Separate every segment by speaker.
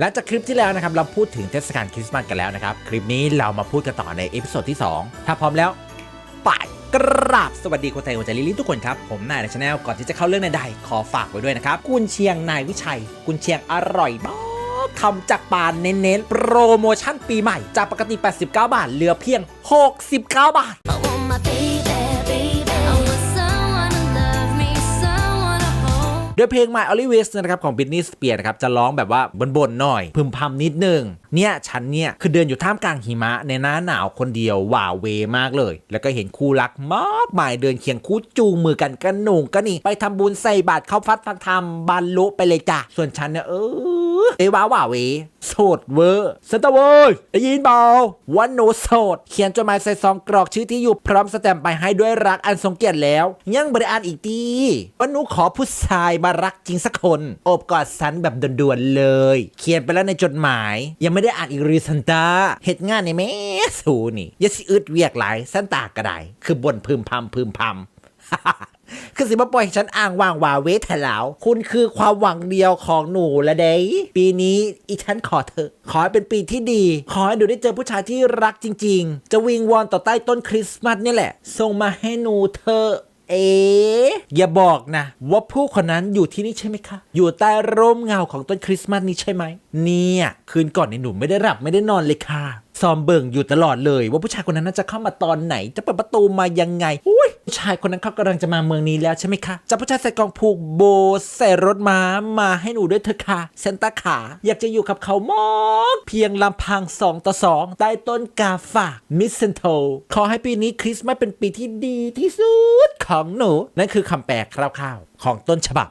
Speaker 1: หลังจากคลิปที่แล้วนะครับเราพูดถึงเทศกาลคริสต์มาสกันแล้วนะครับ คลิปนี้เรามาพูดกันต่อในเอพิโซดที่ 2 ถ้าพร้อมแล้วไปกราบสวัสดีคนไทยคนใจลิลิทุกคนครับ ผมนายในชาแนลก่อนที่จะเข้าเรื่องใดๆขอฝากไว้ด้วยนะครับ กุนเชียงนายวิชัย กุนเชียงอร่อยมากทำจากปานเน้นๆ โปรโมชั่นปีใหม่ จากปกติ 89 บาทเหลือเพียง 69 บาท โดยเพลง My Only Wish นะครับของ Britney Spears นะครับจะร้องแบบว่าบนๆหน่อยพึมพำนิดนึงเนี่ยฉันเนี่ยคือเดินอยู่ท่ามกลางหิมะในหน้าหนาวคนเดียวหว่าเวมากเลย แล้วก็เห็นคู่รักมากมายเดินเคียงคู่จูงมือกันกันหนุ่งกันนี่ไปทำบุญใส่บาตรเข้าฟัดฟังธรรมบรรลุไปเลยจ้ะส่วนฉันเนี่ยเออเอว้าหว่าเวโสดเวอร์สตาร์เว้ยได้ยินเปล่าวันโนโสด เขียนจดหมายใส่ซองกรอกชื่อที่อยู่พร้อมสแตมป์ไปให้ด้วยรักอันทรงเกียรติแล้ว ยังบริอ่านอีกทีว่าหนูขอผู้ชายมารักจริงสักคน อบกอดสันแบบด่วนๆเลย เขียนไปแล้วในจดหมายยังไม่ไม่ได้อ่านอีกรีซันตาเหตุงานในแม่สูนี่ยาสิอึดเวียกหลายสันตากระไดคือบนพึมพำพึมพำคือสิมาปล่อยฉันอ้างว่างวาเวทแถลวคุณคือความหวังเดียวของหนูละเด้ปีนี้อีฉันขอเถอะขอให้เป็นปีที่ดี ขอให้หนูได้เจอผู้ชายที่รักจริง ๆ จะวิงวอนต่อใต้ต้นคริสต์มาสนี่แหละ ส่งมาให้หนูเธอะ เอ๋อย่าบอกนะ ว่าผู้คนนั้นอยู่ที่นี่ใช่ไหมคะ อยู่ใต้ร่มเงาของต้นคริสต์มาสนี้ใช่ไหม เนี่ยคืนก่อนในหนุ่มไม่ได้หลับไม่ได้นอนเลยค่ะ ซอมเบิ่งอยู่ตลอดเลย ว่าผู้ชายคนนั้นน่าจะเข้ามาตอนไหน จะเปิดประตูมายังไงอุ้ย ผู้ชายคนนั้นเขากำลังจะมาเมืองนี้แล้วใช่ไหมคะจะผู้ชายใส่กองผูกโบใส่รถม้ามาให้หนูด้วยเถอะค่ะเซนตาขา อยากจะอยู่กับเขามากเพียงลำพังสองต่อสองใต้ต้นกาฝากมิสเซนโทขอให้ปีนี้คริสต์มาสเป็นปีที่ดีที่สุดของหนู นั่นคือคำแปลคร่าวๆ ของต้นฉบับ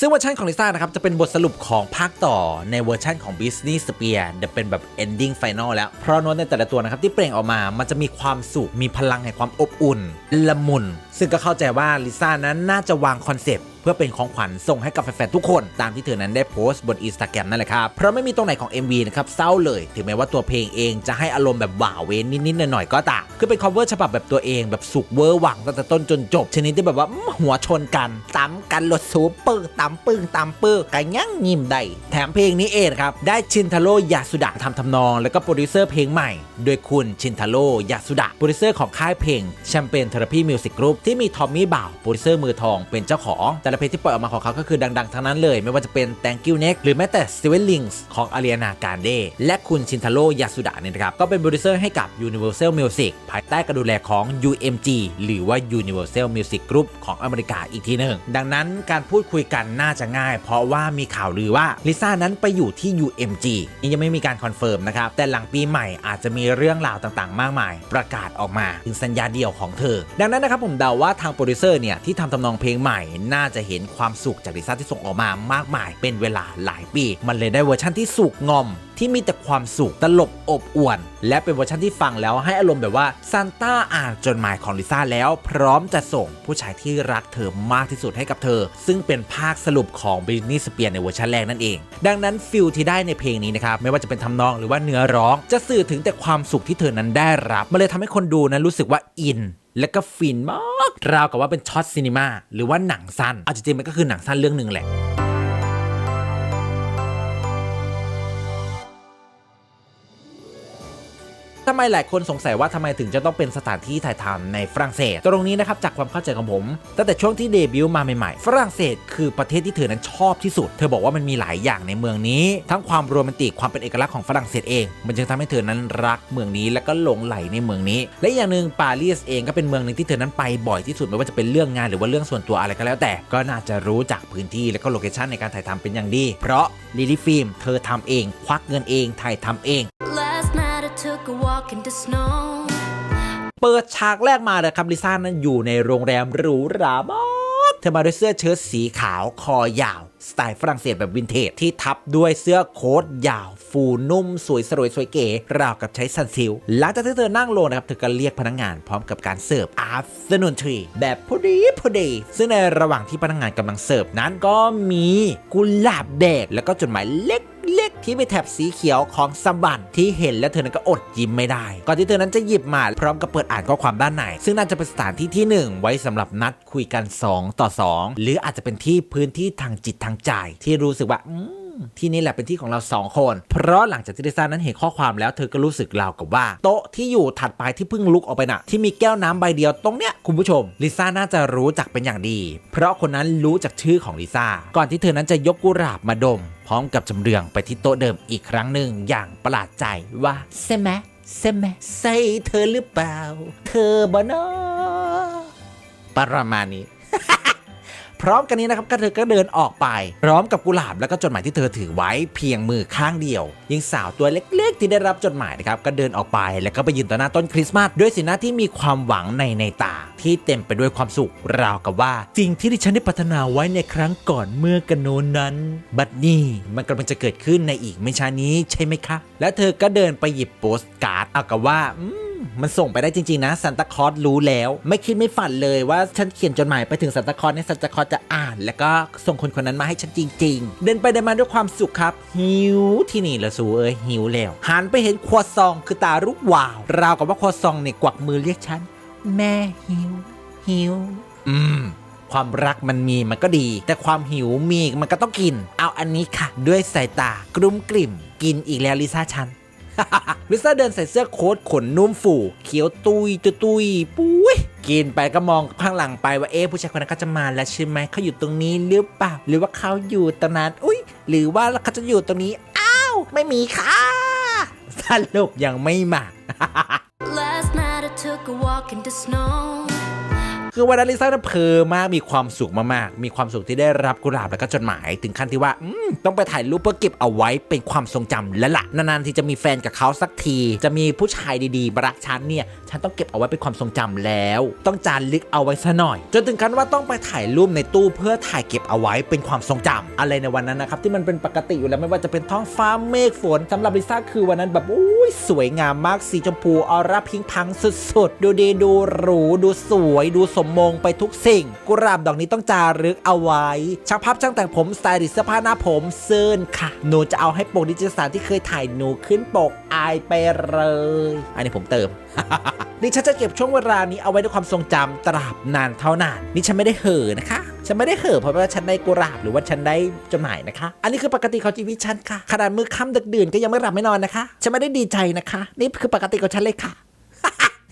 Speaker 1: ซึ่งเวอร์ชันของลิซ่านะครับ จะเป็นบทสรุปของภาคต่อในเวอร์ชันของ Britney Spears จะเป็นแบบ ending final แล้ว เพราะโน้ตในแต่ละตัวนะครับ ที่เปล่งออกมามันจะมีความสุขมีพลังแห่งความอบอุ่น ละมุน ซึ่งก็เข้าใจว่าลิซ่านั้นน่าจะวางคอนเซปต์เพื่อเป็นของขวัญส่งให้กับแฟนๆทุกคน ตามที่เธอนั้นได้โพสต์บนอินสตาแกรมนั่นแหละครับ เพราะไม่มีตรงไหนของ MV นะครับเศร้าเลย ถึงแม้ว่าตัวเพลงเองจะให้อารมณ์แบบหว่าเว้นนิดๆหน่อยๆก็ตามคือเป็น cover ฉบับแบบตัวเองแบบสุกเวอร์หวังตั้งแต่ต้นจนจบ ชนิดที่แบบว่าหัวชนกันตำกันหลดซูปึ้งตำปึ้งตำปึ้งกันยั่งยิ้มได้แถมเพลงนี้เองครับได้ชินทาโร่ยาสุดะทำทำนอง แล้วก็โปรดิวเซอร์เพลงใหม่ โดยคุณชินทาโร่ยาสุดะโปรดิวเซอร์ของค่ายเพลงแชมเปญเทอราพีมิวสิกกรุ๊ปที่มีทอมมี่บ่าวโปรดิวเซอร์มือทองเป็นเจ้าของแต่ละเพลงที่ปล่อยออกมาของเขาก็คือดัง ๆ ทั้งนั้นเลย ไม่ว่าจะเป็น Thank You Next หรือแม้แต่ Steven Links ของ Ariana Grande และคุณชินทาโร่ยาสุดะเนี่ยนะครับก็เป็นโปรดิวเซอร์ให้กับ Universal Music ภายใต้การดูแลของ UMG หรือว่า Universal Music Group ของอเมริกาอีกทีหนึ่งดังนั้นการพูดคุยกันน่าจะง่าย เพราะว่ามีข่าวลือว่าลิซ่านั้นไปอยู่ที่ UMG นี่ยังไม่มีการคอนเฟิร์มนะครับแต่หลังปีใหม่อาจจะมีเรื่องราวต่างๆ มากมาย ประกาศออกมาถึงสัญญาเดียวของเธอ ดังนั้นนะครับผมเดาว่าทางโปรดิวเซอร์เนี่ยที่ทำทำนองเพลงใหม่น่าจะเห็นความสุขจากลิซ่าที่ส่งออกมามากมาย เป็นเวลาหลายปี มันเลยได้เวอร์ชั่นที่สุกงอม ที่มีแต่ความสุขตลบอบอวน และเป็นเวอร์ชันที่ฟังแล้วให้อารมณ์แบบว่าซานต้าอ่านจดหมายของลิซ่าแล้ว พร้อมจะส่งผู้ชายที่รักเธอมากที่สุดให้กับเธอ ซึ่งเป็นภาคสรุปของบรินี y สเปียร์ในเวอร์ชันแรกนั่นเอง ดังนั้นฟิลที่ได้ในเพลงนี้นะครับไม่ว่าจะเป็นทำนองหรือว่าเนื้อร้อง จะสื่อถึงแต่ความสุขที่เธอนั้นได้รับมันเลยทำให้คนดูนั้นรู้สึกว่าอิน และก็ฟินมากราวกับว่าเป็นช็อตซีนีมาหรือว่าหนังสั้นเอาจริงๆมันก็คือหนังสั้นเรื่องหนึ่งแหละ ทำไมหลายคนสงสัยว่าทำไมถึงจะต้องเป็นสถานที่ถ่ายทำในฝรั่งเศส ตรงนี้นะครับจากความเข้าใจของผมตั้งแต่ช่วงที่เดบิวต์มาใหม่ๆ ฝรั่งเศสคือประเทศที่เธอนั้นชอบที่สุด เธอบอกว่ามันมีหลายอย่างในเมืองนี้ ทั้งความโรแมนติกความเป็นเอกลักษณ์ของฝรั่งเศสเอง มันจึงทำให้เธอนั้นรักเมืองนี้และก็หลงไหลในเมืองนี้ และอย่างหนึ่งปารีสเองก็เป็นเมืองหนึ่งที่เธอนั้นไปบ่อยที่สุดไม่ว่าจะเป็นเรื่องงานหรือว่าเรื่องส่วนตัวอะไรก็แล้ว แต่ก็น่าจะรู้จักพื้นที่และก็โลเคชันในการถ่ายทำเป็นอย่างดี เพราะลิลี่ฟิล์มเธอทำเอง ควักเงินเองถ่ายทำเอง
Speaker 2: took a walk in the snow.
Speaker 1: เปิดฉากแรกมาเลยครับลิซ่านั้นอยู่ในโรงแรมหรูหรามาก เธอมาด้วยเสื้อเชิ้ตสีขาวคอยาว สไตล์ฝรั่งเศสแบบวินเทจ ที่ทับด้วยเสื้อโค้ทยาว ฟูนุ่ม สวยสรวยสวยเก๋ ราวกับใช้ซันซิล หลังจากที่เธอนั่งลงนะครับ เธอก็เรียกพนักงานพร้อมกับการเสิร์ฟ afternoon tea แบบพอดีพอดี ซึ่งในระหว่างที่พนักงานกำลังเสิร์ฟนั้นก็มีกุหลาบแดงแล้วก็จดหมายเล็ก ที่มีแถบสีเขียวของซัมบันที่เห็นแล้วเธอนั้นก็อดยิ้มไม่ได้ ก่อนที่เธอนั้นจะหยิบมาพร้อมกับเปิดอ่านข้อความด้านในซึ่งน่าจะเป็นสถานที่ที่ 1 ไว้สำหรับนัดคุยกัน 2 ต่อ 2 หรืออาจจะเป็นที่พื้นที่ทางจิตทางใจ ที่รู้สึกว่าที่นี่แหละเป็นที่ของเราสองคน เพราะหลังจากที่ลิซ่านั้นเห็นข้อความแล้วเธอก็รู้สึกราวกับว่า โต๊ะที่อยู่ถัดไปที่เพิ่งลุกออกไปน่ะ ที่มีแก้วน้ำใบเดียวตรงเนี้ยคุณผู้ชมลิซ่าน่าจะรู้จักเป็นอย่างดี เพราะคนนั้นรู้จักชื่อของลิซ่าก่อนที่เธอนั้นจะยกกุหลาบมาดม พร้อมกับจำเรืองไปที่โต๊ะเดิมอีกครั้งหนึ่งอย่างประหลาดใจว่าใช่ไหมใช่ไหมใช่เธอหรือเปล่า เธอบ่เนอะประมาณนี้ พร้อมกันนี้นะครับก็เธอก็เดินออกไป พร้อมกับกุหลาบแล้วก็จดหมายที่เธอถือไว้เพียงมือข้างเดียวหญิงสาวตัวเล็กๆ ที่ได้รับจดหมายนะครับก็เดินออกไปแล้วก็ไปยืนต่อหน้าต้นคริสต์มาสด้วยสีหน้าที่มีความหวังในในตา ที่เต็มไปด้วยความสุขราวกับว่าสิ่งที่ดิฉันได้พัฒนาไว้ในครั้งก่อนเมื่อกันโน้นนั้น บัดนี้มันกำลังจะเกิดขึ้นในอีกไม่ช้านี้ใช่ไหมคะ แล้วเธอก็เดินไปหยิบโปสการ์ดเอากับว่าอืม มันส่งไปได้จริง ๆ นะซันตาคลอสรู้แล้ว ไม่คิดไม่ฝันเลยว่าฉันเขียนจดหมายไปถึงซันตาคลอสเนี่ยซันตาคลอสจะอ่าน แล้วก็ส่งคนคนนั้นมาให้ฉันจริง ๆ เดินไปเดินมาด้วยความสุขครับ หิวที่นี่ละสูเอ้ยหิวแล้วหันไปเห็นครัวซองคือตารุกวาวราวกับว่าครัวซองเนี่ยกวักมือเรียกฉันแม่หิว หิว อืมความรักมันมีมันก็ดี แต่ความหิวมีมันก็ต้องกิน เอาอันนี้ค่ะ ด้วยสายตากลุ้มกลิ่ม กินอีกแล้วลิซ่าฉัน ลิซ่าเดินใส่เสื้อโค้ทขนนุ่มฟูเขียวตุยตุยตุยปุ้ยกินไปก็มองข้างหลังไปว่าเอ๊ะผู้ชายคนนั้นเขาจะมาแล้วใช่ไหมเขาอยู่ตรงนี้หรือเปล่าหรือว่าเขาอยู่ตรงนั้นอุ้ยหรือว่าเขาจะอยู่ตรงนี้อ้าวไม่มีค่ะสรุปยังไม่มา
Speaker 2: Last night I took a walk in the snow.
Speaker 1: คือวันนั้นลิซ่าน่ะเพอมากมีความสุขมากๆ มีความสุขที่ได้รับกุหลาบแล้วก็จดหมาย ถึงขั้นที่ว่าต้องไปถ่ายรูปเพื่อเก็บเอาไว้เป็นความทรงจำและละนานๆที่จะมีแฟนกับเขาสักที จะมีผู้ชายดีๆมารักฉันเนี่ยฉันต้องเก็บเอาไว้เป็นความทรงจำแล้ว ต้องจารึกเอาไว้ซะหน่อย จนถึงขั้นว่าต้องไปถ่ายรูปในตู้เพื่อถ่ายเก็บเอาไว้เป็นความทรงจำอะไรในวันนั้นนะครับที่มันเป็นปกติอยู่แล้วไม่ว่าจะเป็นท้องฟ้าเมฆฝนสำหรับลิซ่าคือวันนั้นแบบอุ้ยสวยงามมากสีชมพูออร่าพิงค์พังสุดๆ ดูดีดูหรูดูสวยดูสมมงไปทุกสิ่ง กุหลาบดอกนี้ต้องจารึกเอาไว้ช่างภาพช่างแต่งผมสไตลิสต์เสื้อผ้าหน้าผมเซิร์นค่ะ หนูจะเอาให้ปกดิจิทัลสารที่เคยถ่ายหนูขึ้นปกอายไปเลย อันนี้ผมเติมนี่ฉันจะเก็บช่วงเวลานี้เอาไว้ในความทรงจำตราบนานเท่านานนี่ฉันไม่ได้เห่อนะคะ ฉันไม่ได้เห่อเพราะว่าฉันได้กุหลาบหรือว่าฉันได้จดหมายนะคะ อันนี้คือปกติของชีวิตฉันค่ะขนาดมือค่ำดึกดื่นก็ยังไม่หลับไม่นอนนะคะ ฉันไม่ได้ดีใจนะคะ นี่คือปกติของฉันเลยค่ะ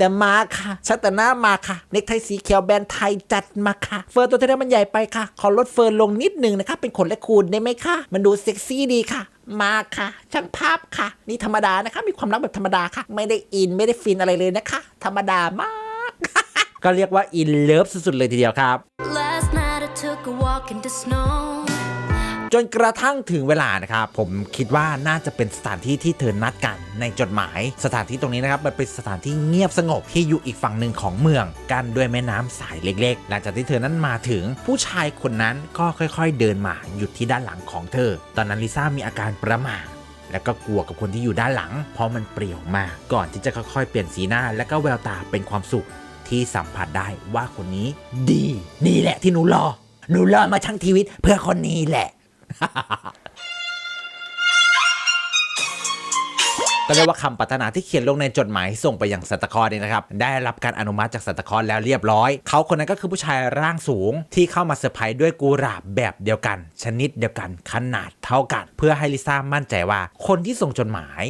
Speaker 1: แต่มาค่ะชัดแต่หน้ามาค่ะเนกไทสีเขียวแบรนด์ไทยจัดมาค่ะ เฟิร์นตัวเธอมันใหญ่ไปค่ะ ขอลดเฟิร์นลงนิดนึงนะคะเป็นขนและคูณได้ไหมคะมันดูเซ็กซี่ดีค่ะมาค่ะ ช่างภาพค่ะ นี่ธรรมดานะคะ มีความรักแบบธรรมดาค่ะ ไม่ได้อินไม่ได้ฟินอะไรเลยนะคะ ธรรมดามาก ก็เรียกว่าอินเลิฟสุดๆเลยทีเดียวครับ
Speaker 2: Last night I took a walk in the snow.
Speaker 1: จนกระทั่งถึงเวลานะครับผมคิดว่าน่าจะเป็นสถานที่ที่เธอนัดกันในจดหมาย สถานที่ตรงนี้นะครับมันเป็นสถานที่เงียบสงบที่อยู่อีกฝั่งหนึ่งของเมือง กันด้วยแม่น้ำสายเล็กๆ หลังจากที่เธอนั้นมาถึงผู้ชายคนนั้นก็ค่อยๆ เดินมาหยุดที่ด้านหลังของเธอ ตอนนั้นลิซ่ามีอาการประหม่าแล้วก็กลัวกับคนที่อยู่ด้านหลัง เพราะมันเปรี่ยวมาก ก่อนที่จะค่อยๆ เปลี่ยนสีหน้า และก็แววตาเป็นความสุขที่สัมผัสได้ว่าคนนี้ ดี นี่แหละที่หนูรอ หนูรอมาทั้งชีวิตเพื่อคนนี้แหละ ก็เรียกว่าคำปรารถนาที่เขียนลงในจดหมายส่งไปยังสันตาคลอสเนี่ยนะครับ ได้รับการอนุมัติจากสันตาคลอสแล้วเรียบร้อย เขาคนนั้นก็คือผู้ชายร่างสูงที่เข้ามาเซอร์ไพรส์ด้วยกุหลาบแบบเดียวกัน ชนิดเดียวกันขนาดเท่ากัน เพื่อให้ลิซ่ามั่นใจว่า คนที่ส่งจดหมาย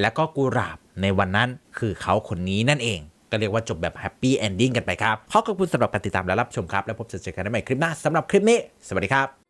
Speaker 1: และก็กุหลาบในวันนั้นคือเขาคนนี้นั่นเอง ก็เรียกว่าจบแบบแฮปปี้เอนดิ้งกันไปครับขอขอบคุณสำหรับการติดตามและรับชมครับ แล้วพบเจอกันในใหม่คลิปหน้าสำหรับคลิปนี้ สวัสดีครับ